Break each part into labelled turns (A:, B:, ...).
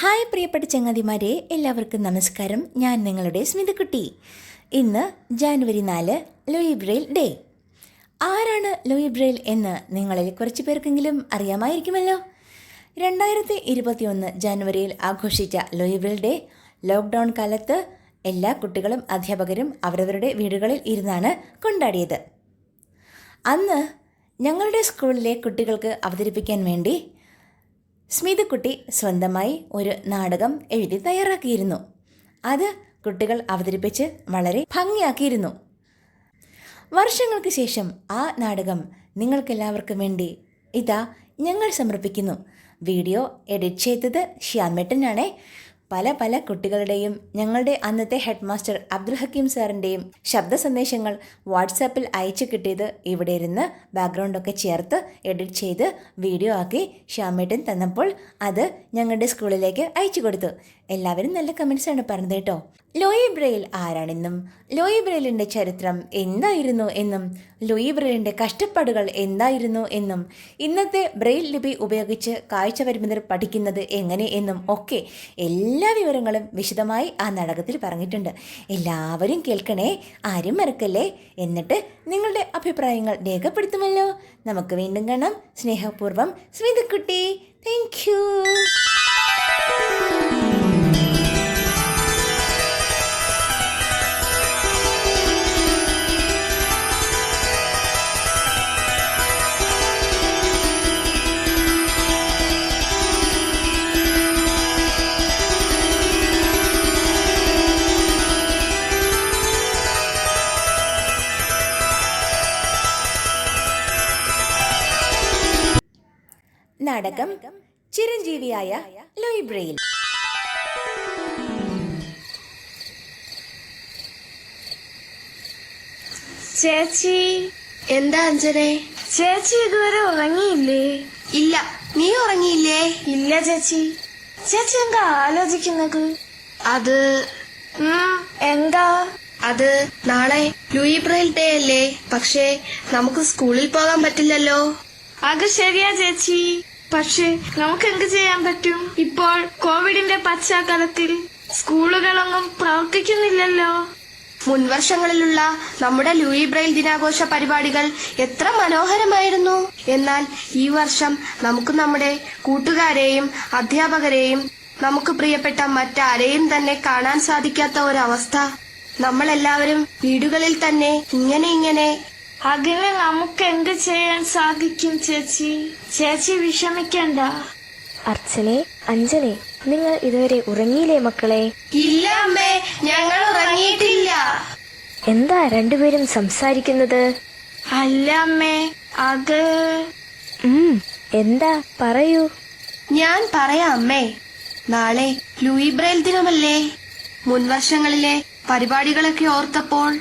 A: Hi പ്രിയപ്പെട്ട ചങ്ങാതിമാരെ എല്ലാവർക്കും നമസ്കാരം. ഞാൻ നിങ്ങളുടെ സ്മിതക്കുട്ടി ഇന്ന് ജാനുവരി നാല് ലൂയി ബ്രെയിൽ ഡേ. ആരാണ് ലൂയി ബ്രെയിൽ എന്ന് നിങ്ങളിൽ കുറച്ച് പേർക്കെങ്കിലും അറിയാമായിരിക്കുമല്ലോ. രണ്ടായിരത്തി ഇരുപത്തിയൊന്ന് ജാനുവരിയിൽ ആഘോഷിച്ച ലൂയി ബ്രെയിൽ ഡേ ലോക്ക്ഡൗൺ കാലത്ത് എല്ലാ കുട്ടികളും അധ്യാപകരും അവരവരുടെ വീടുകളിൽ ഇരുന്നാണ് കൊണ്ടാടിയത്. അന്ന് ഞങ്ങളുടെ സ്കൂളിലെ കുട്ടികൾക്ക് അവതരിപ്പിക്കാൻ വേണ്ടി സ്മിതക്കുട്ടി സ്വന്തമായി ഒരു നാടകം എഴുതി തയ്യാറാക്കിയിരുന്നു. അത് കുട്ടികൾ അവതരിപ്പിച്ച് വളരെ ഭംഗിയാക്കിയിരുന്നു. വർഷങ്ങൾക്ക് ശേഷം ആ നാടകം നിങ്ങൾക്കെല്ലാവർക്കും വേണ്ടി ഇതാ ഞങ്ങൾ സമർപ്പിക്കുന്നു. വീഡിയോ എഡിറ്റ് ചെയ്തത് ശ്യാമേട്ടനാണേ. പല പല കുട്ടികളുടെയും ഞങ്ങളുടെ അന്നത്തെ ഹെഡ് മാസ്റ്റർ അബ്ദുൽ ഹക്കീം സാറിന്റെയും ശബ്ദ സന്ദേശങ്ങൾ വാട്സാപ്പിൽ അയച്ചു കിട്ടിയത് ഇവിടെ ഇരുന്ന് ബാക്ക്ഗ്രൗണ്ടൊക്കെ ചേർത്ത് എഡിറ്റ് ചെയ്ത് വീഡിയോ ആക്കി ശ്യാമേട്ടൻ തന്നപ്പോൾ അത് ഞങ്ങളുടെ സ്കൂളിലേക്ക് അയച്ചു കൊടുത്തു. എല്ലാവരും നല്ല കമൻസ് ആണ് പറഞ്ഞത് കേട്ടോ. ലോയി ബ്രെയിൽ ആരാണെന്നും? ലോയി ബ്രെയിലിന്റെ ചരിത്രം എന്തായിരുന്നു എന്നും? ലോയി ബ്രെയിലിന്റെ കഷ്ടപ്പാടുകൾ എന്തായിരുന്നു എന്നും? ഇന്നത്തെ ബ്രെയിൽ ലിപി ഉപയോഗിച്ച് കാഴ്ച പരിമിതർ പഠിക്കുന്നത് എങ്ങനെ എന്നും ഒക്കെ എല്ലാ വിവരങ്ങളും വിശദമായി ആ നാടകത്തിൽ പറഞ്ഞിട്ടുണ്ട്. എല്ലാവരും കേൾക്കണേ ആരും മറക്കല്ലേ? എന്നിട്ട് നിങ്ങളുടെ അഭിപ്രായങ്ങൾ രേഖപ്പെടുത്തുമല്ലോ. നമുക്ക് വീണ്ടും കാണാം. സ്നേഹപൂർവം സ്മിതക്കുട്ടി താങ്ക് യു നാടകം ചിരഞ്ജീവിയായ ലൈബ്രറിയിൽ.
B: ചേച്ചി.
C: എന്താ അഞ്ജനെ?
B: ചേച്ചി ഇതുവരെ ഉറങ്ങിയില്ലേ?
C: ഇല്ല. നീ ഉറങ്ങിയില്ലേ?
B: ഇല്ല ചേച്ചി. ചേച്ചി എന്താ ആലോചിക്കുന്നത്?
C: അത്
B: എന്താ?
C: അത് നാളെ ലൂയി ബ്രെയിൽ ഡേ അല്ലേ? പക്ഷേ നമുക്ക് സ്കൂളിൽ പോകാൻ പറ്റില്ലല്ലോ.
B: അത് ശരിയാ ചേച്ചി. പക്ഷെ നമുക്ക് എന്ത് ചെയ്യാൻ പറ്റും? ഇപ്പോൾ കോവിഡിന്റെ പശ്ചാത്തലത്തിൽ സ്കൂളുകളൊന്നും പ്രവർത്തിക്കുന്നില്ലല്ലോ.
C: മുൻവർഷങ്ങളിലുള്ള നമ്മുടെ ലൂയി ബ്രെയിൽ ദിനാഘോഷ പരിപാടികൾ എത്ര മനോഹരമായിരുന്നു. എന്നാൽ ഈ വർഷം നമുക്ക് നമ്മുടെ കൂട്ടുകാരെയും അധ്യാപകരെയും നമുക്ക് പ്രിയപ്പെട്ട മറ്റാരെയും തന്നെ കാണാൻ സാധിക്കാത്ത ഒരവസ്ഥ. നമ്മളെല്ലാവരും വീടുകളിൽ തന്നെ ഇങ്ങനെ ഇങ്ങനെ
B: അതിന് നമുക്ക് എന്ത് ചെയ്യാൻ സാധിക്കും ചേച്ചി? ചേച്ചി വിഷമിക്കണ്ട.
D: അർച്ചനെ അഞ്ജനെ നിങ്ങൾ ഇതുവരെ ഉറങ്ങിയില്ലേ മക്കളെ?
C: ഇല്ല അമ്മേ ഞങ്ങൾ ഉറങ്ങിയിട്ടില്ല.
D: എന്താ രണ്ടുപേരും സംസാരിക്കുന്നത്?
B: അല്ല അമ്മേ അത്
D: ഉം എന്താ? പറയൂ.
C: ഞാൻ പറയാം അമ്മേ. നാളെ ലൂയി ബ്രെയിൽ ദിനമല്ലേ? മുൻവർഷങ്ങളിലെ പരിപാടികളൊക്കെ ഓർത്തപ്പോൾ.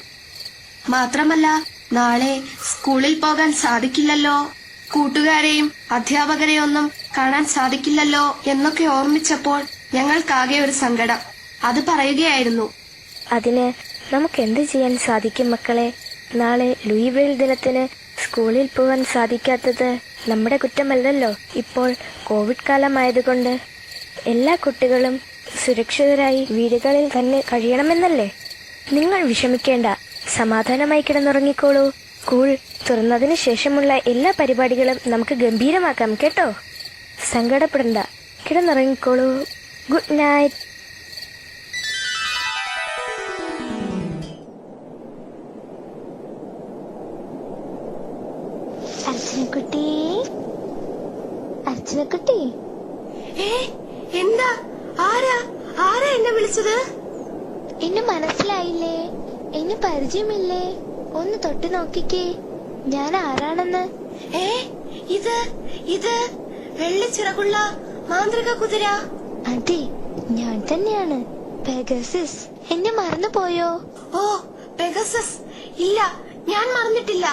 C: മാത്രമല്ല നാളെ സ്കൂളിൽ പോകാൻ സാധിക്കില്ലല്ലോ. കൂട്ടുകാരെയും അധ്യാപകരെയൊന്നും കാണാൻ സാധിക്കില്ലല്ലോ എന്നൊക്കെ ഓർമ്മിച്ചപ്പോൾ ഞങ്ങൾക്കാകെ ഒരു സങ്കടം. അത് പറയുകയായിരുന്നു.
D: അതിന് നമുക്ക് എന്ത് ചെയ്യാൻ സാധിക്കും മക്കളെ? നാളെ ലൂയിബ്രെയിൽ ദിനത്തിന് സ്കൂളിൽ പോകാൻ സാധിക്കാത്തത് നമ്മുടെ കുറ്റമല്ലല്ലോ. ഇപ്പോൾ കോവിഡ് കാലമായതുകൊണ്ട് എല്ലാ കുട്ടികളും സുരക്ഷിതരായി വീടുകളിൽ തന്നെ കഴിയണമെന്നല്ലേ? നിങ്ങൾ വിഷമിക്കേണ്ട. സമാധാനമായി കിടന്നുറങ്ങിക്കോളൂ. സ്കൂൾ തുറന്നതിന് ശേഷമുള്ള എല്ലാ പരിപാടികളും നമുക്ക് ഗംഭീരമാക്കാം കേട്ടോ? സങ്കടപ്പെടണ്ട. കിടന്നുറങ്ങിക്കോളൂ. Good night. അർച്ചനക്കുട്ടി. അർച്ചനക്കുട്ടി.
C: എന്താ? ആരാ? ആരാ എന്നെ വിളിച്ചത്?
D: എന്നെ മനസ്സിലായില്ലേ? എന്നെ പരിചയമില്ലേ? ഒന്ന് തൊട്ട് നോക്കിക്കേ. ഞാൻ ആരാണെന്ന്?
C: ഏ ഇത് ഇത് വെള്ളിച്ചിറകുള്ള മാന്ത്രിക കുതിര.
D: അതെ ഞാൻ തന്നെയാണ്. പെഗസിസ്. എന്നെ മറന്നു പോയോ?
C: ഓ പെഗസസ്. ഇല്ല ഞാൻ മറന്നിട്ടില്ല.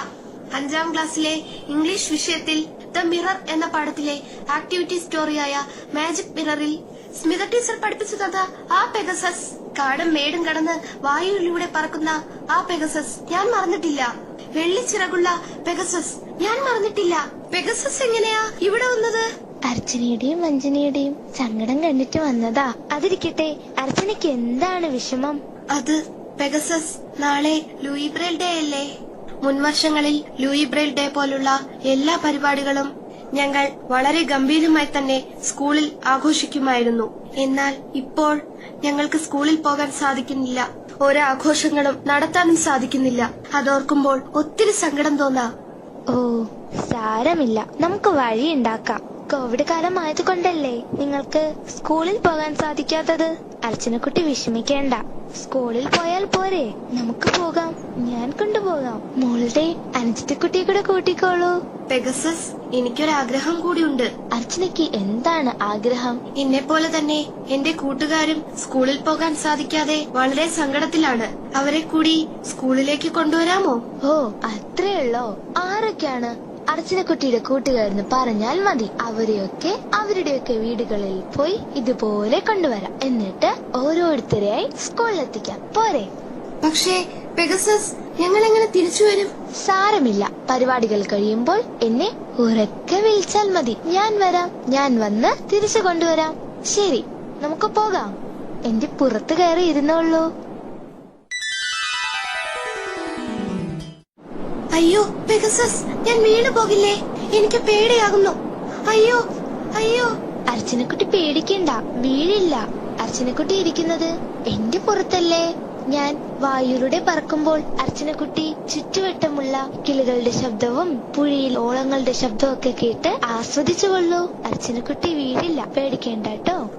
C: അഞ്ചാം ക്ലാസ്സിലെ ഇംഗ്ലീഷ് വിഷയത്തിൽ ദ മിറർ എന്ന പാഠത്തിലെ ആക്ടിവിറ്റി സ്റ്റോറിയായ മാജിക് മിററിൽ സ്മിത ടീച്ചർ പഠിപ്പിച്ചു തന്ന ആ പെഗസസ്. കാടും മേടും കടന്ന് വായുവിലൂടെ പറക്കുന്ന ആ പെഗസസ് ഞാൻ മറന്നിട്ടില്ല. വെള്ളിച്ചിറകുള്ള പെഗസസ് ഞാൻ മറന്നിട്ടില്ല. പെഗസസ് എങ്ങനെയാ ഇവിടെ വന്നത്?
D: അർച്ചനയുടെയും വഞ്ചനയുടെയും സങ്കടം കണ്ടിട്ട് വന്നതാ. അതിരിക്കട്ടെ അർച്ചനയ്ക്ക് എന്താണ് വിഷമം?
C: അത് പെഗസസ് നാളെ ലൂയി ബ്രെയിൽ ഡേ അല്ലേ മുൻവർഷങ്ങളിൽ ലൂയി ബ്രെയിൽ ഡേ പോലുള്ള എല്ലാ പരിപാടികളും ഞങ്ങൾ വളരെ ഗംഭീരമായി തന്നെ സ്കൂളിൽ ആഘോഷിക്കുമായിരുന്നു. എന്നാൽ ഇപ്പോൾ ഞങ്ങൾക്ക് സ്കൂളിൽ പോകാൻ സാധിക്കുന്നില്ല. ഓരോ ആഘോഷങ്ങളും നടത്താനും സാധിക്കുന്നില്ല. അതോർക്കുമ്പോൾ ഒത്തിരി സങ്കടം തോന്നാ.
D: ഓ സാരമില്ല. നമുക്ക് വഴിയുണ്ടാക്കാം. കോവിഡ് കാലം ആയതുകൊണ്ടല്ലേ നിങ്ങൾക്ക് സ്കൂളിൽ പോകാൻ സാധിക്കാത്തത്? അർച്ചനക്കുട്ടി വിഷമിക്കേണ്ട. സ്കൂളിൽ പോയാൽ പോരെ. നമുക്ക് പോകാം. ഞാൻ കൊണ്ടുപോകാം. മോളുടെ അനുജിതക്കുട്ടിയെ കൂടെ കൂട്ടിക്കോളൂ.
C: പെഗസസ് എനിക്കൊരാഗ്രഹം കൂടിയുണ്ട്.
D: അർച്ചനയ്ക്ക് എന്താണ് ആഗ്രഹം?
C: എന്നെ പോലെ തന്നെ എന്റെ കൂട്ടുകാരും സ്കൂളിൽ പോകാൻ സാധിക്കാതെ വളരെ സങ്കടത്തിലാണ്. അവരെ കൂടി സ്കൂളിലേക്ക് കൊണ്ടുവരാമോ?
D: ഓ അത്രേ ഉള്ളോ ആരൊക്കെയാണ്? അർച്ചനക്കുട്ടിയുടെ കൂട്ടുകാരെന്ന് പറഞ്ഞാൽ മതി. അവരെയൊക്കെ അവരുടെയൊക്കെ വീടുകളിൽ പോയി ഇതുപോലെ കൊണ്ടുവരാം. എന്നിട്ട് ഓരോരുത്തരെയായി സ്കൂളിലെത്തിക്കാം. പോരെ?
C: പക്ഷേ പെഗസസ് ഞങ്ങൾ എങ്ങനെ തിരിച്ചു വരും?
D: സാരമില്ല. പരിപാടികൾ കഴിയുമ്പോൾ എന്നെ ഉറക്കെ വിളിച്ചാൽ മതി. ഞാൻ വരാം. ഞാൻ വന്ന് തിരിച്ചു കൊണ്ടുവരാം. ശരി നമുക്ക് പോകാം. എന്റെ പുറത്ത് കയറി ഇരുന്നോളൂ
C: അയ്യോ പെഗസസ് ഞാൻ വീണു പോകില്ലേ? എനിക്ക് പേടിയാകുന്നു. അയ്യോ അയ്യോ.
D: അർച്ചനക്കുട്ടി പേടിക്കണ്ട വീഴില്ല. അർച്ചനക്കുട്ടി ഇരിക്കുന്നത് എന്റെ പുറത്തല്ലേ? ഞാൻ വായുരുടെ പറക്കുമ്പോൾ അർച്ചനക്കുട്ടി ചുറ്റുവട്ടമുള്ള കിളികളുടെ ശബ്ദവും പുഴയിൽ ഓളങ്ങളുടെ ശബ്ദവും ഒക്കെ കേട്ട് ആസ്വദിച്ചു കൊള്ളൂ. അർച്ചനക്കുട്ടി വീഴില്ല. പേടിക്കേണ്ട കേട്ടോ.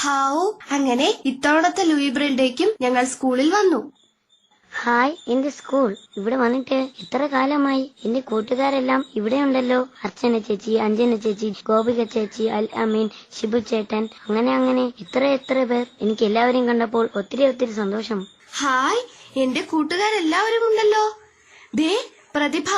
C: ഹാവു അങ്ങനെ ഇത്തവണത്തെ ലൂയിബ്രണ്ടേക്കും ഞങ്ങൾ സ്കൂളിൽ വന്നു.
E: ഹായ് എന്റെ സ്കൂൾ ഇവിടെ വന്നിട്ട് എത്ര കാലമായി. എന്റെ കൂട്ടുകാരെല്ലാം ഇവിടെ ഉണ്ടല്ലോ അർച്ചന ചേച്ചി അഞ്ജന ചേച്ചി ഗോപിക ചേച്ചി അൽ അമീൻ ഷിബു ചേട്ടൻ. അങ്ങനെ അങ്ങനെ എത്ര എത്ര പേർ. എനിക്ക് എല്ലാവരെയും കണ്ടപ്പോൾ ഒത്തിരി ഒത്തിരി സന്തോഷം.
C: ഹായ് എന്റെ കൂട്ടുകാരെല്ലാവരും ഉണ്ടല്ലോ. ദേ പ്രതിഭ.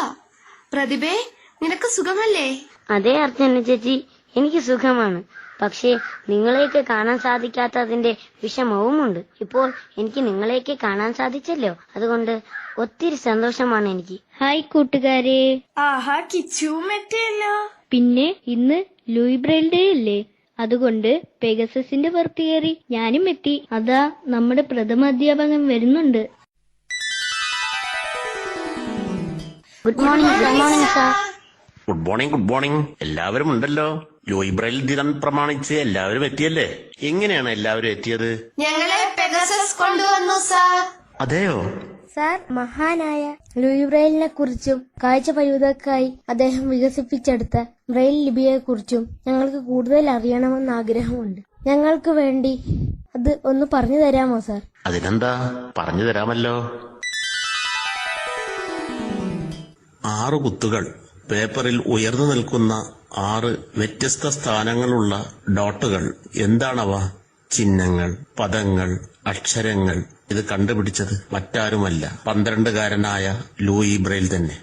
C: പ്രതിഭേ നിനക്ക് സുഖമല്ലേ?
E: അതെ അർച്ചന ചേച്ചി. എനിക്ക് സുഖമാണ്. പക്ഷേ നിങ്ങളെയൊക്കെ കാണാൻ സാധിക്കാത്തതിന്റെ വിഷമവുമുണ്ട്. ഇപ്പോൾ എനിക്ക് നിങ്ങളെയൊക്കെ കാണാൻ സാധിച്ചല്ലോ. അതുകൊണ്ട് ഒത്തിരി സന്തോഷമാണ് എനിക്ക്.
F: ഹായ് കൂട്ടുകാരെ.
B: ആഹാ കിച്ചുവും എത്തിയല്ലോ
F: പിന്നെ ഇന്ന് ലൂയി ബ്രെയിൽ ഡേ അല്ലേ? അതുകൊണ്ട് പെഗസസിന്റെ പുറത്ത് കയറി ഞാനും എത്തി. അതാ നമ്മുടെ പ്രഥമ അധ്യാപകൻ വരുന്നുണ്ട്.
E: Good morning good morning sir
G: good morning good morning എല്ലാവരും ഉണ്ടല്ലോ. ലൂയിബ്രയിൽ ദിനം പ്രമാണിച്ച് എല്ലാവരും എത്തിയല്ലേ? എങ്ങനെയാണ് എല്ലാവരും എത്തിയത്?
C: ഞങ്ങളെ പെഗസസ് കൊണ്ടുവന്നു സാർ.
G: അതെയോ?
H: സാർ മഹാനായ ലൂയി ബ്രെയിലിനെ കുറിച്ചും കാഴ്ച പരിമിതക്കായി അദ്ദേഹം വികസിപ്പിച്ചെടുത്ത ബ്രെയിൽ ലിപിയെ കുറിച്ചും ഞങ്ങൾക്ക് കൂടുതൽ അറിയണമെന്ന് ആഗ്രഹമുണ്ട്. ഞങ്ങൾക്ക് വേണ്ടി അത് ഒന്ന് പറഞ്ഞു തരാമോ സാർ?
G: അതിനെന്താ? പറഞ്ഞു തരാമല്ലോ. ആറു കുത്തുകൾ പേപ്പറിൽ ഉയർന്നു നിൽക്കുന്ന ആറ് വ്യത്യസ്ത സ്ഥാനങ്ങളുള്ള ഡോട്ടുകൾ എന്താണവ? ചിഹ്നങ്ങൾ പദങ്ങൾ അക്ഷരങ്ങൾ. ഇത് കണ്ടുപിടിച്ചത് മറ്റാരുമല്ല. പന്ത്രണ്ടുകാരനായ ലൂയി ബ്രെയിൽ തന്നെ.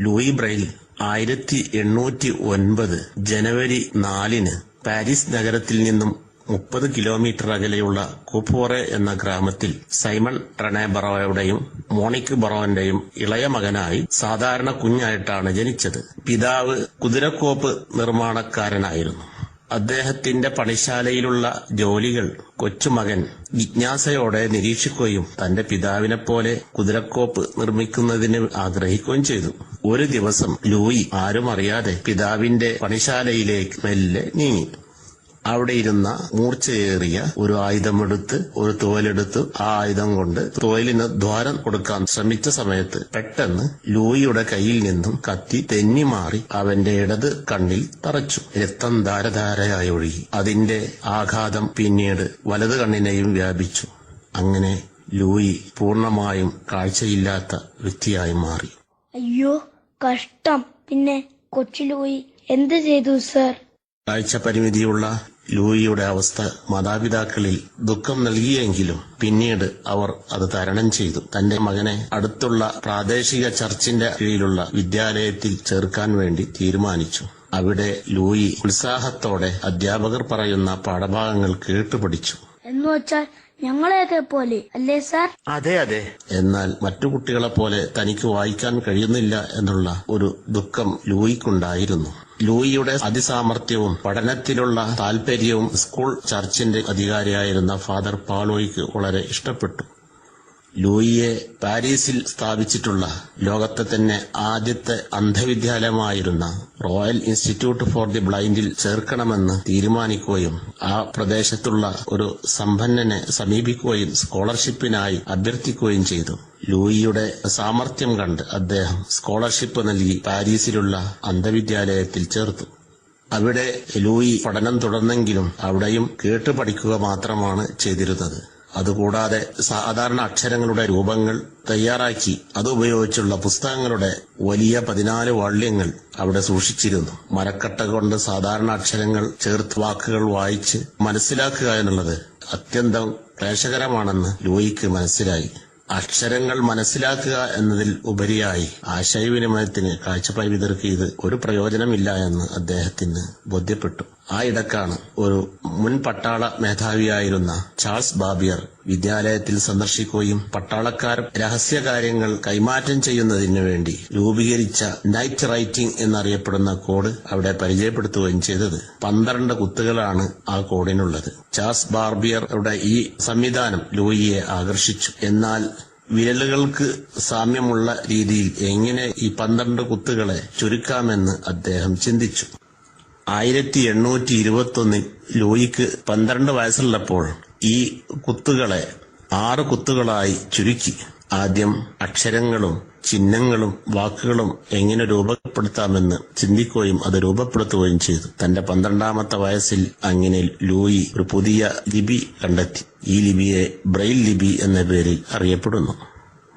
G: ലൂയി ബ്രെയിൽ ആയിരത്തി എണ്ണൂറ്റി ഒൻപത് ജനുവരി നാലിന് പാരീസ് നഗരത്തിൽ നിന്നും മുപ്പത് കിലോമീറ്റർ അകലെയുള്ള കൂപ്പോറെ എന്ന ഗ്രാമത്തിൽ സൈമൺ റണേ ബറോയുടെയും മോണിക് ബറോന്റെയും ഇളയ മകനായി സാധാരണ കുഞ്ഞായിട്ടാണ് ജനിച്ചത്. പിതാവ് കുതിരക്കോപ്പ് നിർമ്മാണക്കാരനായിരുന്നു. അദ്ദേഹത്തിന്റെ പണിശാലയിലുള്ള ജോലികൾ കൊച്ചുമകൻ ജിജ്ഞാസയോടെ നിരീക്ഷിക്കുകയും തന്റെ പിതാവിനെ പോലെ കുതിരക്കോപ്പ് നിർമ്മിക്കുന്നതിന് ആഗ്രഹിക്കുകയും ചെയ്തു. ഒരു ദിവസം ലൂയി ആരും അറിയാതെ പിതാവിന്റെ പണിശാലയിലേക്ക് മെല്ലെ നീങ്ങി. അവിടെ ഇരുന്ന മൂർച്ചയേറിയ ഒരു ആയുധമെടുത്ത് ഒരു തോലെടുത്ത് ആ ആയുധം കൊണ്ട് തോലിന് ദ്വാരം കൊടുക്കാൻ ശ്രമിച്ച സമയത്ത് പെട്ടെന്ന് ലൂയിയുടെ കയ്യിൽ നിന്നും കത്തി തെന്നി മാറി അവന്റെ ഇടത് കണ്ണിൽ തറച്ചു. രക്തം ധാരധാരയായി ഒഴുകി. അതിന്റെ ആഘാതം പിന്നീട് വലത് കണ്ണിനെയും വ്യാപിച്ചു. അങ്ങനെ ലൂയി പൂർണമായും കാഴ്ചയില്ലാത്ത വ്യക്തിയായി മാറി.
H: അയ്യോ കഷ്ടം. പിന്നെ കൊച്ചു ലൂയി എന്ത് ചെയ്തു സാർ?
G: കാഴ്ച പരിമിതിയുള്ള ലൂയിയുടെ അവസ്ഥ മാതാപിതാക്കളിൽ ദുഃഖം നൽകിയെങ്കിലും പിന്നീട് അവർ അത് തരണം ചെയ്തു. തന്റെ മകനെ അടുത്തുള്ള പ്രാദേശിക ചർച്ചിന്റെ കീഴിലുള്ള വിദ്യാലയത്തിൽ ചേർക്കാൻ വേണ്ടി തീരുമാനിച്ചു. അവിടെ ലൂയി ഉത്സാഹത്തോടെ അധ്യാപകർ പറയുന്ന പാഠഭാഗങ്ങൾ കേട്ടുപഠിച്ചു.
H: എന്ന് വെച്ചാൽ
E: ഞങ്ങളെയൊക്കെ പോലെ അല്ലേ സാർ?
G: അതെ അതെ. എന്നാൽ മറ്റു കുട്ടികളെ പോലെ തനിക്ക് വായിക്കാൻ കഴിയുന്നില്ല എന്നുള്ള ഒരു ദുഃഖം ലൂയിക്കുണ്ടായിരുന്നു. ലൂയിയുടെ അതിസാമർഥ്യവും പഠനത്തിലുള്ള താൽപര്യവും സ്കൂൾ ചർച്ചിന്റെ അധികാരിയായിരുന്ന ഫാദർ പാലോയ്ക്ക് വളരെ ഇഷ്ടപ്പെട്ടു. ലൂയിയെ പാരീസിൽ സ്ഥാപിച്ചിട്ടുള്ള ലോകത്തെ തന്നെ ആദ്യത്തെ അന്ധവിദ്യാലയമായിരുന്ന റോയൽ ഇൻസ്റ്റിറ്റ്യൂട്ട് ഫോർ ദി ബ്ലൈൻഡിൽ ചേർക്കണമെന്ന് തീരുമാനിക്കുകയും ആ പ്രദേശത്തുള്ള ഒരു സമ്പന്നനെ സമീപിക്കുകയും സ്കോളർഷിപ്പിനായി അഭ്യർത്ഥിക്കുകയും ചെയ്തു. ലൂയിയുടെ സാമർഥ്യം കണ്ട് അദ്ദേഹം സ്കോളർഷിപ്പ് നൽകി പാരീസിലുള്ള അന്ധവിദ്യാലയത്തിൽ ചേർത്തു. അവിടെ ലൂയി പഠനം തുടർന്നെങ്കിലും അവിടെയും കേട്ടു പഠിക്കുക മാത്രമാണ് ചെയ്തിരുന്നത്. അതുകൂടാതെ സാധാരണ അക്ഷരങ്ങളുടെ രൂപങ്ങൾ തയ്യാറാക്കി അതുപയോഗിച്ചുള്ള പുസ്തകങ്ങളുടെ വലിയ പതിനാല് വള്യങ്ങൾ അവിടെ സൂക്ഷിച്ചിരുന്നു. മരക്കട്ട കൊണ്ട് സാധാരണ അക്ഷരങ്ങൾ ചേർത്ത് വാക്കുകൾ വായിച്ച് മനസ്സിലാക്കുക എന്നുള്ളത് അത്യന്തം ക്ലേശകരമാണെന്ന് ലൂയിക്ക് മനസ്സിലായി. അക്ഷരങ്ങൾ മനസ്സിലാക്കുക എന്നതിൽ ഉപരിയായി ആശയവിനിമയത്തിന് കാഴ്ചപരിമിതർക്ക് ഇത് ഒരു പ്രയോജനമില്ല എന്ന് അദ്ദേഹത്തിന് ബോധ്യപ്പെട്ടു. ആ ഇടക്കാണ് ഒരു മുൻ പട്ടാള മേധാവിയായിരുന്ന ചാൾസ് ബാബിയർ വിദ്യാലയത്തിൽ സന്ദർശിക്കുകയും പട്ടാളക്കാർ രഹസ്യകാര്യങ്ങൾ കൈമാറ്റം ചെയ്യുന്നതിന് വേണ്ടി രൂപീകരിച്ച നൈറ്റ് റൈറ്റിംഗ് എന്നറിയപ്പെടുന്ന കോഡ് അവിടെ പരിചയപ്പെടുത്തുകയും ചെയ്തത്. പന്ത്രണ്ട് കുത്തുകളാണ് ആ കോഡിനുള്ളത്. ചാൾസ് ബാർബിയറുടെ ഈ സംവിധാനം ലൂയിയെ ആകർഷിച്ചു. എന്നാൽ വിരലുകൾക്ക് സാമ്യമുള്ള രീതിയിൽ എങ്ങനെ ഈ പന്ത്രണ്ട് കുത്തുകളെ ചുരുക്കാമെന്ന് അദ്ദേഹം ചിന്തിച്ചു. ആയിരത്തി എണ്ണൂറ്റി ഇരുപത്തൊന്നിൽ ലൂയിക്ക് പന്ത്രണ്ട് വയസ്സുള്ളപ്പോൾ ഈ കുത്തുകളെ ആറ് കുത്തുകളായി ചുരുക്കി. ആദ്യം അക്ഷരങ്ങളും ചിഹ്നങ്ങളും വാക്കുകളും എങ്ങനെ രൂപപ്പെടുത്താമെന്ന് ചിന്തിക്കുകയും അത് രൂപപ്പെടുത്തുകയും ചെയ്തു. തന്റെ പന്ത്രണ്ടാമത്തെ വയസ്സിൽ അങ്ങനെ ലൂയി ഒരു പുതിയ ലിപി കണ്ടെത്തി. ഈ ലിപിയെ ബ്രെയിൽ ലിപി എന്ന പേരിൽ അറിയപ്പെടുന്നു.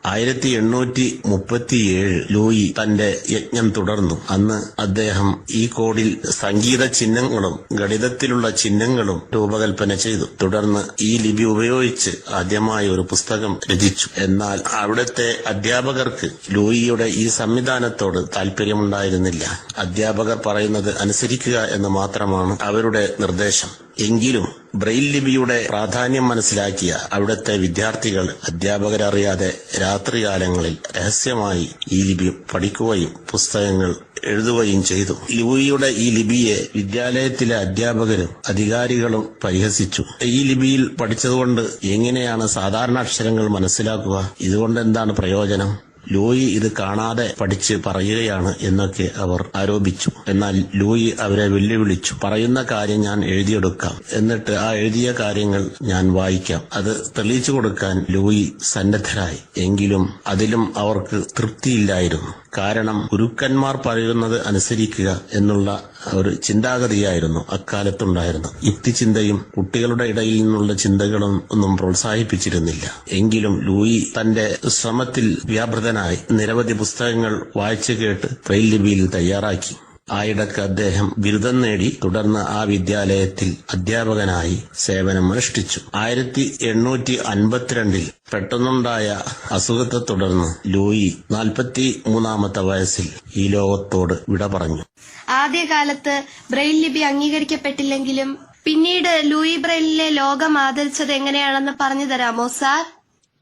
G: ആയിരത്തി എണ്ണൂറ്റി മുപ്പത്തിയേഴ് ലൂയി തന്റെ യജ്ഞം തുടർന്നു. അന്ന് അദ്ദേഹം ഈ കോഡിൽ സംഗീത ചിഹ്നങ്ങളും ഗണിതത്തിലുള്ള ചിഹ്നങ്ങളും രൂപകൽപ്പന ചെയ്തു. തുടർന്ന് ഈ ലിപി ഉപയോഗിച്ച് ആദ്യമായി ഒരു പുസ്തകം രചിച്ചു. എന്നാൽ അവിടുത്തെ അധ്യാപകർക്ക് ലൂയിയുടെ ഈ സംവിധാനത്തോട് താല്പര്യമുണ്ടായിരുന്നില്ല അധ്യാപകർ പറയുന്നത് അനുസരിക്കുക എന്ന് മാത്രമാണ് അവരുടെ നിർദ്ദേശം. എങ്കിലും ബ്രെയിൽ ലിപിയുടെ പ്രാധാന്യം മനസ്സിലാക്കിയ അവിടുത്തെ വിദ്യാർത്ഥികൾ അധ്യാപകരറിയാതെ രാത്രികാലങ്ങളിൽ രഹസ്യമായി ഈ ലിപി പഠിക്കുകയും പുസ്തകങ്ങൾ എഴുതുകയും ചെയ്തു. ലൂയിയുടെ ഈ ലിപിയെ വിദ്യാലയത്തിലെ അധ്യാപകരും അധികാരികളും പരിഹസിച്ചു. ഈ ലിപിയിൽ പഠിച്ചതുകൊണ്ട് എങ്ങനെയാണ് സാധാരണ അക്ഷരങ്ങൾ മനസ്സിലാക്കുക? ഇതുകൊണ്ട് എന്താണ് പ്രയോജനം? ലൂയി ഇത് കാണാതെ പഠിച്ച് പറയുകയാണ് എന്നൊക്കെ അവർ ആരോപിച്ചു. എന്നാൽ ലൂയി അവരെ വെല്ലുവിളിച്ചു. പറയുന്ന കാര്യം ഞാൻ എഴുതിയെടുക്കാം. എന്നിട്ട് ആ എഴുതിയ കാര്യങ്ങൾ ഞാൻ വായിക്കാം. അത് തെളിയിച്ചു കൊടുക്കാൻ ലൂയി സന്നദ്ധരായി. എങ്കിലും അതിലും അവർക്ക് തൃപ്തിയില്ലായിരുന്നു. കാരണം ഗുരുക്കന്മാർ പറയുന്നത് അനുസരിക്കുക എന്നുള്ള ഒരു ചിന്താഗതിയായിരുന്നു അക്കാലത്തുണ്ടായിരുന്നു. യുക്തിചിന്തയും കുട്ടികളുടെ ഇടയിൽ നിന്നുള്ള ചിന്തകളും ഒന്നും പ്രോത്സാഹിപ്പിച്ചിരുന്നില്ല. എങ്കിലും ലൂയി തന്റെ ശ്രമത്തിൽ വ്യാപൃതനായി നിരവധി പുസ്തകങ്ങൾ വായിച്ചു കേട്ട് ബ്രെയിൽ ലിപിയിൽ തയ്യാറാക്കി. ആയിടക്ക് അദ്ദേഹം ബിരുദം നേടി തുടർന്ന് ആ വിദ്യാലയത്തിൽ അധ്യാപകനായി സേവനമനുഷ്ഠിച്ചു. ആയിരത്തി എണ്ണൂറ്റി അൻപത്തിരണ്ടിൽ പെട്ടെന്നുണ്ടായ അസുഖത്തെ തുടർന്ന് ലൂയി നാൽപ്പത്തി മൂന്നാമത്തെ വയസ്സിൽ ഈ ലോകത്തോട് വിട പറഞ്ഞു.
C: ആദ്യകാലത്ത് ബ്രെയിൽ ലിപി അംഗീകരിക്കപ്പെട്ടില്ലെങ്കിലും പിന്നീട് ലൂയി ബ്രെയിലിനെ ലോകം ആദരിച്ചത് എങ്ങനെയാണെന്ന് പറഞ്ഞു തരാമോ സാർ?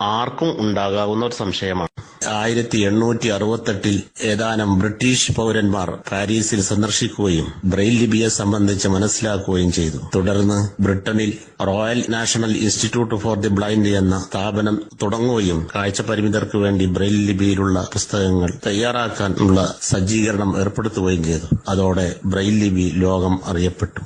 G: ആർക്കും ഉണ്ടാകാവുന്ന ഒരു സംശയമാണ്. ആയിരത്തി എണ്ണൂറ്റി അറുപത്തെട്ടിൽ ഏതാനും ബ്രിട്ടീഷ് പൗരന്മാർ പാരീസിൽ സന്ദർശിക്കുകയും ബ്രെയിൽ ലിപിയെ സംബന്ധിച്ച് മനസ്സിലാക്കുകയും ചെയ്തു. തുടർന്ന് ബ്രിട്ടനിൽ royal national institute for the blind എന്ന സ്ഥാപനം തുടങ്ങുകയും കാഴ്ച പരിമിതർക്ക് വേണ്ടി ബ്രെയിൽ ലിപിയിലുള്ള പുസ്തകങ്ങൾ തയ്യാറാക്കാനുള്ള സജ്ജീകരണം ഏർപ്പെടുത്തുകയും ചെയ്തു. അതോടെ ബ്രെയിൽ ലിപി ലോകം അറിയപ്പെട്ടു.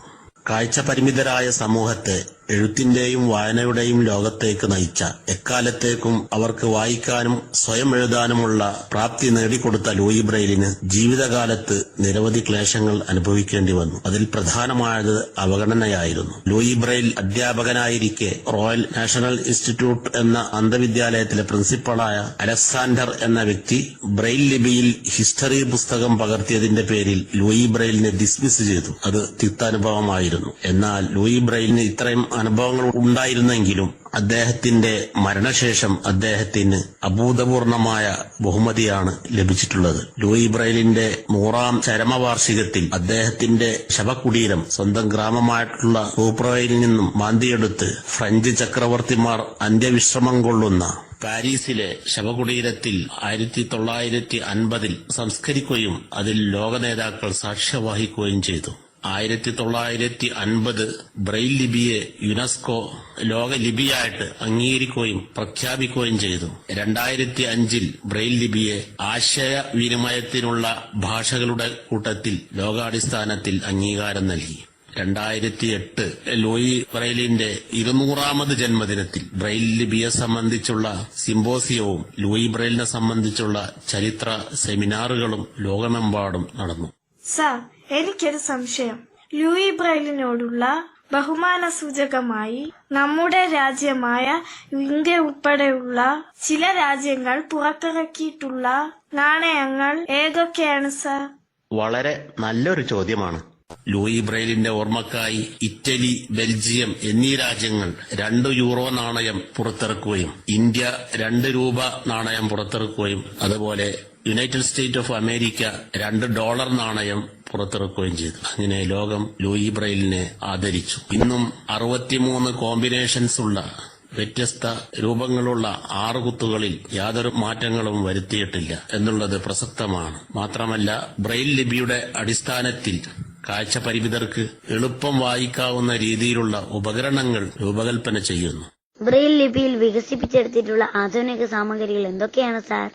G: കാഴ്ച പരിമിതരായ സമൂഹത്തെ എഴുത്തിന്റെയും വായനയുടെയും ലോകത്തേക്ക് നയിച്ച. എക്കാലത്തേക്കും അവർക്ക് വായിക്കാനും സ്വയം എഴുതാനുമുള്ള പ്രാപ്തി നേടിക്കൊടുത്ത ലൂയി ബ്രെയിലിന് ജീവിതകാലത്ത് നിരവധി ക്ലേശങ്ങൾ അനുഭവിക്കേണ്ടി വന്നു. അതിൽ പ്രധാനമായത് അവഗണനയായിരുന്നു. ലൂയി ബ്രെയിൽ അധ്യാപകനായിരിക്കെ റോയൽ നാഷണൽ ഇൻസ്റ്റിറ്റ്യൂട്ട് എന്ന അന്ധവിദ്യാലയത്തിലെ പ്രിൻസിപ്പളായ അലക്സാണ്ടർ എന്ന വ്യക്തി ബ്രെയിൽ ലിപിയിൽ ഹിസ്റ്ററി പുസ്തകം പകർത്തിയതിന്റെ പേരിൽ ലൂയി ബ്രെയിലിനെ ഡിസ്മിസ് ചെയ്തു. അത് തിക്താനുഭവമായിരുന്നു. എന്നാൽ ലൂയി ബ്രെയിലിന് ഇത്രയും അനുഭവങ്ങൾ ഉണ്ടായിരുന്നെങ്കിലും അദ്ദേഹത്തിന്റെ മരണശേഷം അദ്ദേഹത്തിന് അഭൂതപൂർണമായ ബഹുമതിയാണ് ലഭിച്ചിട്ടുള്ളത്. ലൂയി ബ്രൈലിന്റെ നൂറാം ചരമവാർഷികത്തിൽ അദ്ദേഹത്തിന്റെ ശവകുടീരം സ്വന്തം ഗ്രാമമായിട്ടുള്ള ഊപ്രയിൽ നിന്നും മാന്തിയെടുത്ത് ഫ്രഞ്ച് ചക്രവർത്തിമാർ അന്ത്യവിശ്രമം കൊള്ളുന്ന പാരീസിലെ ശവകുടീരത്തിൽ ആയിരത്തി തൊള്ളായിരത്തി അൻപതിൽ സംസ്കരിക്കുകയും അതിൽ ലോക നേതാക്കൾ വഹിക്കുകയും ചെയ്തു. ആയിരത്തി തൊള്ളായിരത്തി അൻപത് ബ്രെയിൽ ലിപിയെ യുനെസ്കോ ലോക ലിപിയായിട്ട് അംഗീകരിക്കുകയും പ്രഖ്യാപിക്കുകയും ചെയ്തു. രണ്ടായിരത്തി അഞ്ചിൽ ബ്രെയിൽ ലിപിയെ ആശയവിനിമയത്തിനുള്ള ഭാഷകളുടെ കൂട്ടത്തിൽ ലോകാടിസ്ഥാനത്തിൽ അംഗീകാരം നൽകി. രണ്ടായിരത്തി എട്ട് ലൂയി ബ്രൈലിന്റെ ഇരുന്നൂറാമത് ജന്മദിനത്തിൽ ബ്രെയിൽ ലിപിയെ സംബന്ധിച്ചുള്ള സിംബോസിയവും ലൂയി ബ്രൈലിനെ സംബന്ധിച്ചുള്ള ചരിത്ര സെമിനാറുകളും ലോകമെമ്പാടും നടന്നു.
B: സാർ എനിക്കൊരു സംശയം. ലൂയി ബ്രൈലിനോടുള്ള ബഹുമാന സൂചകമായി നമ്മുടെ രാജ്യമായ ഇന്ത്യ ഉൾപ്പെടെയുള്ള ചില രാജ്യങ്ങൾ പുറത്തിറക്കിയിട്ടുള്ള നാണയങ്ങൾ ഏതൊക്കെയാണ് സർ?
G: വളരെ നല്ലൊരു ചോദ്യമാണ്. ലൂയി ബ്രൈലിന്റെ ഓർമ്മക്കായി ഇറ്റലി ബെൽജിയം എന്നീ രാജ്യങ്ങൾ രണ്ട് യൂറോ നാണയം പുറത്തിറക്കുകയും ഇന്ത്യ രണ്ട് രൂപ നാണയം പുറത്തിറക്കുകയും അതുപോലെ യുണൈറ്റഡ് സ്റ്റേറ്റ് ഓഫ് അമേരിക്ക രണ്ട് ഡോളർ നാണയം പുറത്തിറക്കുകയും ചെയ്തു. അങ്ങനെ ലോകം ലൂയി ബ്രൈലിനെ ആദരിച്ചു. ഇന്നും അറുപത്തിമൂന്ന് കോമ്പിനേഷൻസ് ഉള്ള വ്യത്യസ്ത രൂപങ്ങളുള്ള ആറ് കുത്തുകളിൽ യാതൊരു മാറ്റങ്ങളും വരുത്തിയിട്ടില്ല എന്നുള്ളത് പ്രസക്തമാണ്. മാത്രമല്ല ബ്രെയിൽ ലിപിയുടെ അടിസ്ഥാനത്തിൽ കാഴ്ച പരിമിതർക്ക് എളുപ്പം വായിക്കാവുന്ന രീതിയിലുള്ള ഉപകരണങ്ങൾ രൂപകൽപ്പന ചെയ്യുന്നു.
E: ബ്രെയിൽ ലിപിയിൽ വികസിപ്പിച്ചെടുത്തിട്ടുള്ള ആധുനിക സാമഗ്രികൾ എന്തൊക്കെയാണ് സാർ?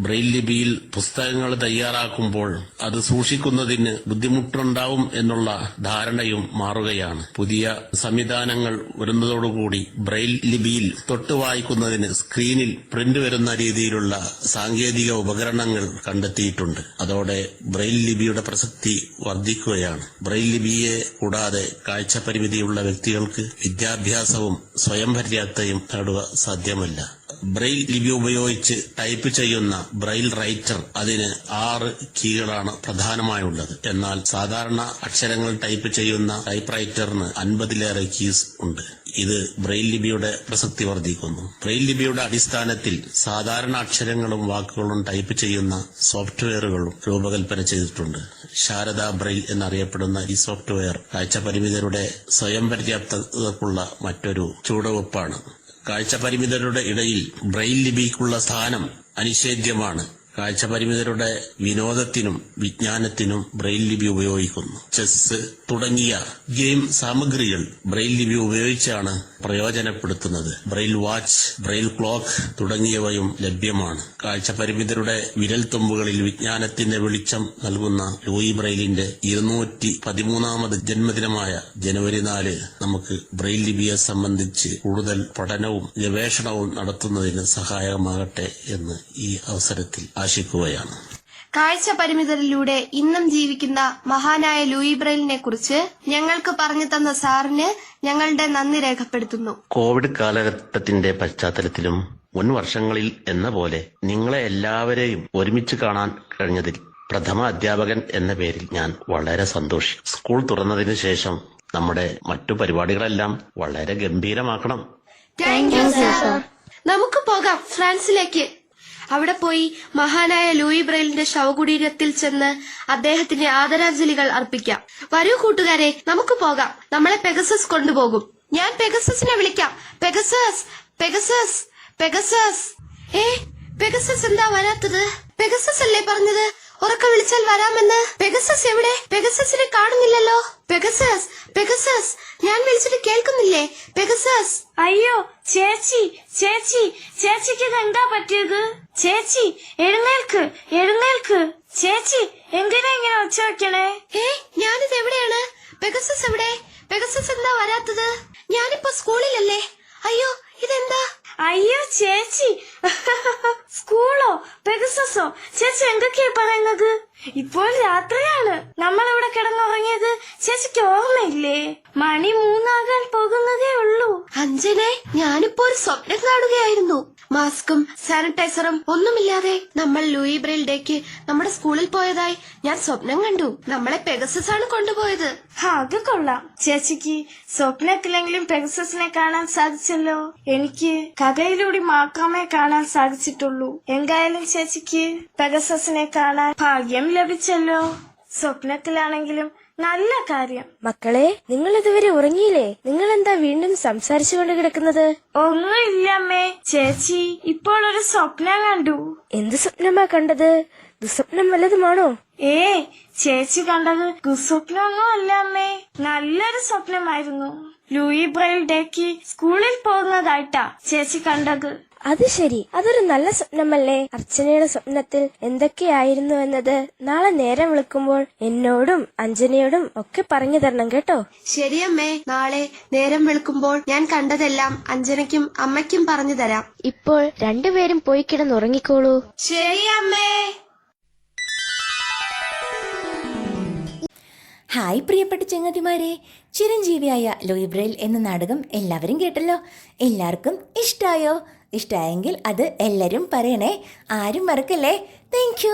G: ബ്രെയിൽ ലിപിയിൽ പുസ്തകങ്ങൾ തയ്യാറാക്കുമ്പോൾ അത് സൂക്ഷിക്കുന്നതിന് ബുദ്ധിമുട്ടുണ്ടാവും എന്നുള്ള ധാരണയും മാറുകയാണ്. പുതിയ സംവിധാനങ്ങൾ വരുന്നതോടുകൂടി ബ്രെയിൽ ലിപിയിൽ തൊട്ട് വായിക്കുന്നതിന് സ്ക്രീനിൽ പ്രിന്റ് വരുന്ന രീതിയിലുള്ള സാങ്കേതിക ഉപകരണങ്ങൾ കണ്ടെത്തിയിട്ടുണ്ട്. അതോടെ ബ്രെയിൽ ലിപിയുടെ പ്രസക്തി വർദ്ധിക്കുകയാണ്. ബ്രെയിൽ ലിപിയെ കൂടാതെ കാഴ്ച പരിമിതിയുള്ള വ്യക്തികൾക്ക് വിദ്യാഭ്യാസവും സ്വയം പര്യാപ്തയും നേടുക സാധ്യമല്ല. ബ്രെയിൽ ലിപി ഉപയോഗിച്ച് ടൈപ്പ് ചെയ്യുന്ന ബ്രെയിൽ റൈറ്റർ അതിന് ആറ് കീകളാണ് പ്രധാനമായുള്ളത്. എന്നാൽ സാധാരണ അക്ഷരങ്ങൾ ടൈപ്പ് ചെയ്യുന്ന ടൈപ്പ് റൈറ്ററിന് അൻപതിലേറെ കീസ് ഉണ്ട്. ഇത് ബ്രെയിൽ ലിപിയുടെ പ്രസക്തി വർദ്ധിക്കുന്നു. ബ്രെയിൽ ലിപിയുടെ അടിസ്ഥാനത്തിൽ സാധാരണ അക്ഷരങ്ങളും വാക്കുകളും ടൈപ്പ് ചെയ്യുന്ന സോഫ്റ്റ്വെയറുകളും രൂപകൽപ്പന ചെയ്തിട്ടുണ്ട്. ശാരദ ബ്രെയിൽ എന്നറിയപ്പെടുന്ന ഈ സോഫ്റ്റ്വെയർ കാഴ്ച പരിമിതരുടെ സ്വയം പര്യാപ്തതക്കുള്ള മറ്റൊരു ചുവടുവെപ്പാണ്. കാഴ്ച പരിമിതരുടെ ഇടയിൽ ബ്രെയിൽ ലിപിക്കുള്ള സ്ഥാനം അനിഷേധ്യമാണ്. കാഴ്ച പരിമിതരുടെ വിനോദത്തിനും വിജ്ഞാനത്തിനും ബ്രെയിൽ ലിപി ഉപയോഗിക്കുന്നു. ചെസ് തുടങ്ങിയ ഗെയിം സാമഗ്രികൾ ബ്രെയിൽ ലിപി ഉപയോഗിച്ചാണ് പ്രയോജനപ്പെടുത്തുന്നത്. ബ്രെയിൽ വാച്ച് ബ്രെയിൽ ക്ലോക്ക് തുടങ്ങിയവയും ലഭ്യമാണ്. കാഴ്ചപരിമിതരുടെ വിരൽ തുമ്പുകളിൽ വിജ്ഞാനത്തിന്റെ വെളിച്ചം നൽകുന്ന ലൂയി ബ്രെയിലിന്റെ ഇരുന്നൂറ്റി പതിമൂന്നാമത് ജന്മദിനമായ ജനുവരി നാല് നമുക്ക് ബ്രെയിൽ ലിപിയെ സംബന്ധിച്ച് കൂടുതൽ പഠനവും ഗവേഷണവും നടത്തുന്നതിന് സഹായകമാകട്ടെ എന്ന് ഈ അവസരത്തിൽ ആശിക്കുകയാണ്.
C: കാഴ്ച പരിമിതരിലൂടെ ഇന്നും ജീവിക്കുന്ന മഹാനായ ലൂയി ബ്രെയിലിനെ കുറിച്ച് ഞങ്ങൾക്ക് പറഞ്ഞു തന്ന സാറിന് ഞങ്ങളുടെ നന്ദി രേഖപ്പെടുത്തുന്നു.
G: കോവിഡ് കാലഘട്ടത്തിന്റെ പശ്ചാത്തലത്തിലും മുൻ വർഷങ്ങളിൽ എന്ന പോലെ നിങ്ങളെ എല്ലാവരെയും ഒരുമിച്ച് കാണാൻ കഴിഞ്ഞതിൽ പ്രഥമ അധ്യാപകൻ എന്ന പേരിൽ ഞാൻ വളരെ സന്തോഷി. സ്കൂൾ തുറന്നതിന് ശേഷം നമ്മുടെ മറ്റു പരിപാടികളെല്ലാം വളരെ ഗംഭീരമാക്കണം.
C: നമുക്ക് പോകാം. ഫ്രാൻസിലേക്ക് അവിടെ പോയി മഹാനായ ലൂയി ബ്രൈലിന്റെ ശവകുടീരത്തിൽ ചെന്ന് അദ്ദേഹത്തിന് ആദരാഞ്ജലികൾ അർപ്പിക്കാം. വരൂ കൂട്ടുകാരെ നമുക്ക് പോകാം. നമ്മളെ പെഗസസ് കൊണ്ടുപോകും. ഞാൻ പെഗസസിനെ വിളിക്കാം. Pegasus Pegasus Pegasus. ഏ പെഗസസ് എന്താ വരാത്തത്? പെഗസസ് അല്ലേ പറഞ്ഞത്? ഉറക്ക വിളിച്ചാൽ വരാമെന്ന് പെഗസസ് എവിടെ? പെഗസസിനെ കാണുന്നില്ലല്ലോ. പെഗസസ് പെഗസസ് ഞാൻ വിളിച്ചിട്ട് കേൾക്കുന്നില്ലേ? പെഗസസ്.
B: അയ്യോ ചേച്ചി ചേച്ചി ചേച്ചിക്ക് എന്താ പറ്റിയത്? ചേച്ചി എഴുന്നേൽക്ക് എഴുന്നേൽക്ക്. ചേച്ചി എന്തിനാ ഇങ്ങനെ ഒച്ച വെക്കണേ?
C: ഏ ഞാനിത് എവിടെയാണ്? പെഗസസ് എവിടെ? പെഗസസ് എന്താ വരാത്തത്? ഞാനിപ്പോ സ്കൂളിലല്ലേ. അയ്യോ ഇതെന്താ?
B: അയ്യോ ചേച്ചി. സ്കൂളോ പെഗസസോ. ചേച്ചി എന്തൊക്കെയാ പറയുന്നത്? ഇപ്പോൾ രാത്രിയാണ്. നമ്മൾ ഇവിടെ കിടന്നുറങ്ങിയത്? ചേച്ചിക്ക് ഓർമ്മയില്ലേ? മണി മൂന്നാകാൻ പോകുന്നതേ ഉള്ളൂ.
C: അഞ്ജനെ ഞാനിപ്പോ ഒരു സ്വപ്നം കാണുകയായിരുന്നു. മാസ്കും സാനിറ്റൈസറും ഒന്നുമില്ലാതെ നമ്മൾ ലൂയി ബ്രെയിൽ ഡേക്ക് നമ്മുടെ സ്കൂളിൽ പോയതായി ഞാൻ സ്വപ്നം കണ്ടു. നമ്മളെ പെഗസസ് ആണ് കൊണ്ടുപോയത്.
B: ഹാ, അത് കൊള്ളാം. ചേച്ചിക്ക് സ്വപ്നത്തിലെങ്കിലും പെഗസസിനെ കാണാൻ സാധിച്ചല്ലോ. എനിക്ക് കഥയിലൂടെ മാത്രമേ കാണാൻ സാധിച്ചിട്ടുള്ളൂ. എന്തായാലും ചേച്ചിക്ക് പെഗസസിനെ കാണാൻ ഭാഗ്യം ലഭിച്ചല്ലോ. സ്വപ്നത്തിലാണെങ്കിലും നല്ല കാര്യം.
H: മക്കളെ നിങ്ങൾ ഇതുവരെ ഉറങ്ങിയില്ലേ? നിങ്ങൾ എന്താ വീണ്ടും സംസാരിച്ചുകൊണ്ട് കിടക്കുന്നത്?
B: ഒന്നുമില്ല അമ്മേ ചേച്ചി ഇപ്പോൾ ഒരു സ്വപ്നം കണ്ടു.
H: എന്ത് സ്വപ്നമാ കണ്ടത്? ദുസ്വപ്നം വല്ലതുമാണോ?
B: ഏ ചേച്ചി കണ്ടത് ദുസ്വപ്നമൊന്നും അല്ല അമ്മേ നല്ലൊരു സ്വപ്നമായിരുന്നു. ലൂയി ബ്രൈൽ ഡേക്ക് സ്കൂളിൽ പോകുന്നതായിട്ടാ ചേച്ചി കണ്ടത്.
H: അത് ശരി. അതൊരു നല്ല സ്വപ്നമല്ലേ? അർച്ചനയുടെ സ്വപ്നത്തിൽ എന്തൊക്കെയായിരുന്നു എന്നത് നാളെ നേരം വിളിക്കുമ്പോൾ എന്നോടും അഞ്ജനയോടും ഒക്കെ പറഞ്ഞു തരണം കേട്ടോ.
C: ശരിയമ്മേ നാളെ നേരം വിളിക്കുമ്പോൾ ഞാൻ കണ്ടതെല്ലാം അഞ്ജനയ്ക്കും അമ്മയ്ക്കും പറഞ്ഞു തരാം.
H: ഇപ്പോൾ രണ്ടുപേരും പോയി കിടന്നുറങ്ങിക്കോളൂ.
C: ശരിയമ്മേ
A: ഹായ് പ്രിയപ്പെട്ട ചെങ്ങതിമാരെ. ചിരഞ്ജീവിയായ ലൂയിബ്രയിൽ എന്ന നാടകം എല്ലാവരും കേട്ടല്ലോ. എല്ലാവർക്കും ഇഷ്ടായോ? ഇഷ്ടായെങ്കിൽ അത് എല്ലാവരും പറയണേ. ആരും മറക്കല്ലേ? താങ്ക്